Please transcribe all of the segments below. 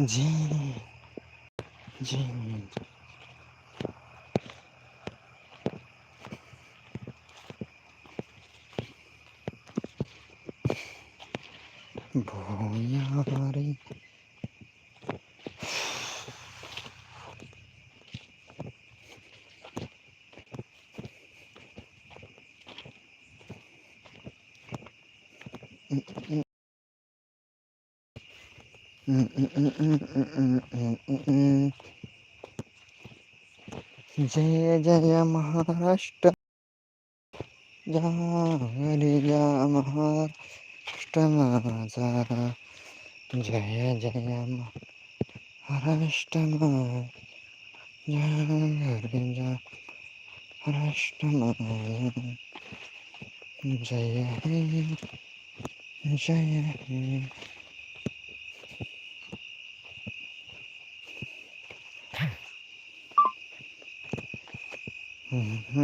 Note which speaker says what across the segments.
Speaker 1: जी जी भोयारे जय जय महाराष्ट्र। जा महाराष्ट्र माझा जय जय महाराष्ट्र जा महाराष्ट्र माझा जय हे जय। हे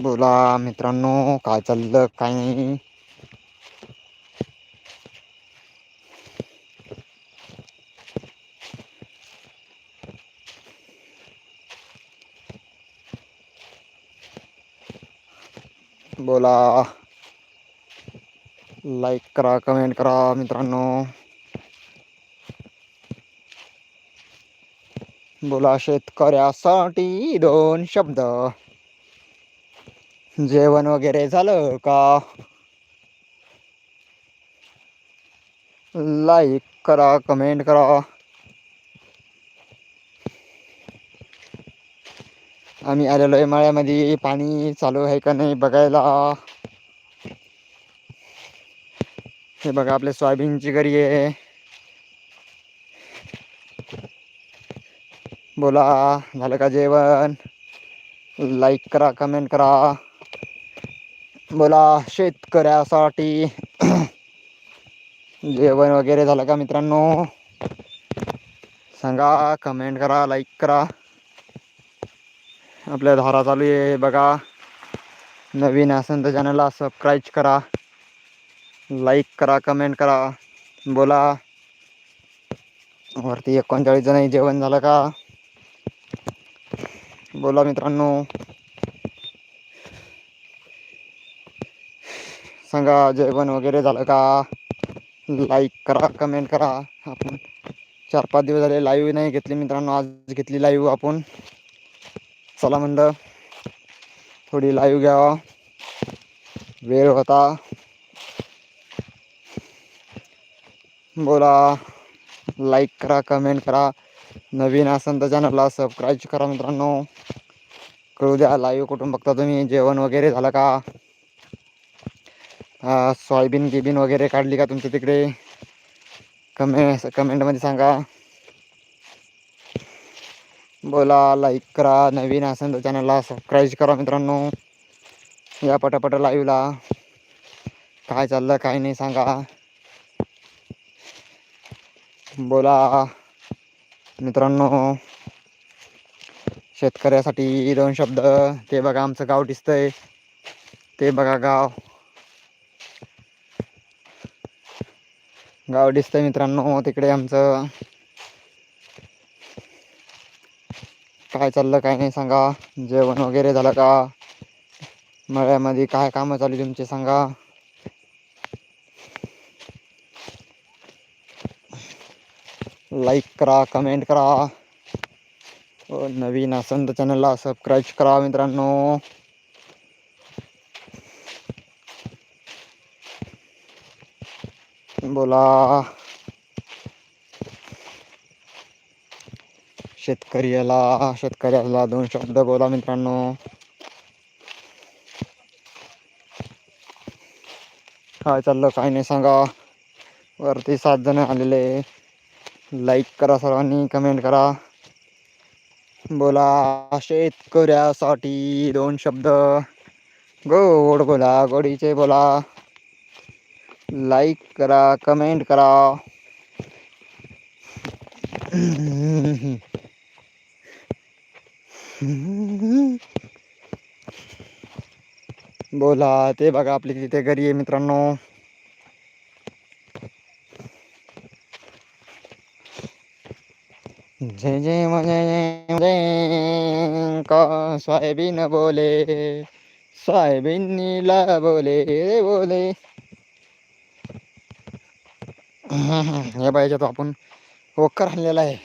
Speaker 1: बोला मित्रांनो काय चाललं काय नाही? बोला. लाईक करा कमेंट करा मित्रांनो. बोला शेतकऱ्यासाठी दोन शब्द. जेवण वगैरे झालं का? लाईक करा कमेंट करा. आम्ही आलेलो आहे माळ्यामध्ये. पाणी चालू आहे का नाही बघायला. हे बघा आपल्या सोयाबीनची घरी आहे. बोला झालं का जेवण? लाईक करा कमेंट करा. बोला शेतकऱ्यासाठी जेवण वगैरे झालं का मित्रांनो? सांगा कमेंट करा लाईक करा. आपल्या धारा चालू आहे बघा. नवीन असेल तर चॅनलला सबस्क्राईब करा. लाईक करा कमेंट करा. बोला. वरती एकोणचाळीस जण जेवण झालं का? बोला मित्रांनो. सांगा जेवण वगैरे झालं का? लाईक करा कमेंट करा. आपण चार पाच दिवस झाले लाईव्ह नाही घेतली मित्रांनो आज घेतली लाईव्ह आपण. चला म्हणलं थोडी लाईव्ह घ्यावा. वेळ होता. बोला लाईक करा कमेंट करा. नवीन असेल तर चॅनलला सबस्क्राईब करा मित्रांनो. कळू द्या लाईव्ह कुठून बघता तुम्ही? जेवण वगैरे झालं का? सोयाबीन गिबीन वगैरे काढली का तुमच्या तिकडे? कमे कमेंटमध्ये सांगा. बोला लाईक करा नवीन असेल तर चॅनलला सबस्क्राईब करा मित्रांनो. या पटापट लाईव्हला काय चाललं काय नाही सांगा. बोला मित्रांनो. शेतकऱ्यासाठी दोन शब्द. ते बघा आमचं गाव दिसतंय. ते बघा गाव. गाव दिसतंय मित्रांनो तिकडे आमचं. काय चाललं काय नाही सांगा. जेवण वगैरे झालं का? मळ्यामध्ये काय कामं चालू तुमचे सांगा. लाईक करा कमेंट करा. हो, नवीन असेल तर चॅनलला सबस्क्राईब करा मित्रांनो. बोला। शेतकऱ्याला शेतकऱ्याला दोन शब्द बोला मित्रांनो. काय चाललं, काय नाही सांगा. वरती सात जण आलेले लाईक करा सर्वांनी कमेंट करा. बोला, शेतकऱ्यासाठी दोन शब्द. गोड बोला, गोडीचे बोला. लाईक करा कमेंट करा। बोला, ते बघा आपली तिथे घरी आहे मित्रांनो. जय जय जय जय का, सोयाबीन बोले, सोयाबीनला बोले रे बोले. या पाहिजे तो आपण वक्कर आणलेला आहे.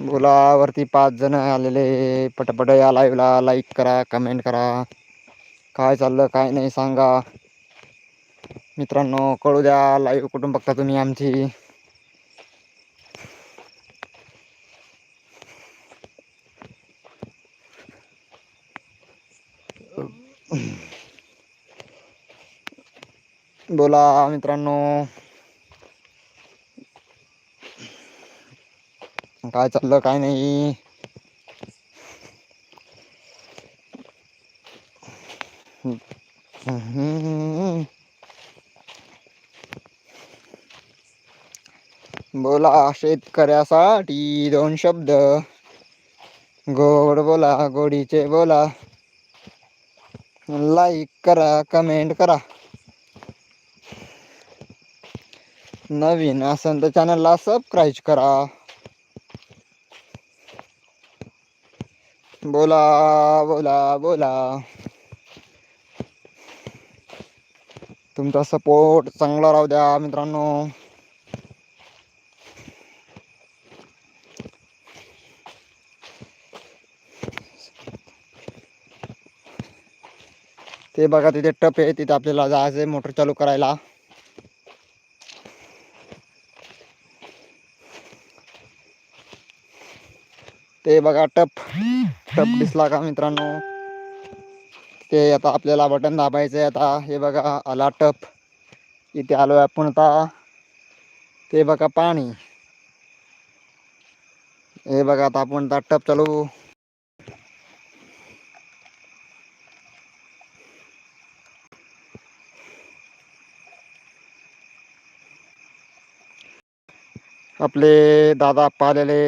Speaker 1: बोला वरती पाच जण आलेले पटपट या लाईव्हला लाईक करा कमेंट करा. काय चाललं काय नाही सांगा. मित्रांनो कळू द्या लाईव्ह कुठून बघता तुम्ही आमची. बोला मित्रांनो. काय चाललं काय नाही. बोला शेतकऱ्यासाठी दोन शब्द. गोड बोला गोडीचे बोला. लाईक करा कमेंट करा. नवीन असेल तर चॅनलला सबस्क्राईब करा. बोला बोला बोला. तुमचा सपोर्ट चांगला राहू द्या मित्रांनो. ते बघा तिथे टप आहे तिथे आपल्याला जायचं आहे मोटर चालू करायला. ते बघा टप. टप दिसला का मित्रांनो? ते आता आपल्याला बटन दाबायचं आहे आता. हे बघा आला टप. इथे आलो आहे आपण आता. ते बघा पाणी. हे बघा आता आपण आता टप चालू. आपले दादा आप्पा आलेले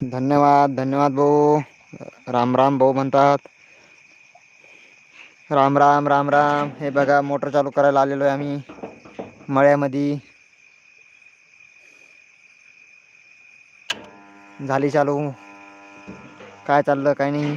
Speaker 1: धन्यवाद धन्यवाद भाऊ. राम राम भाऊ म्हणतात. राम राम राम राम. हे बघा मोटर चालू करायला आलेलो आहे आम्ही. मळ्यामध्ये. झाली चालू. काय चाललं काय नाही.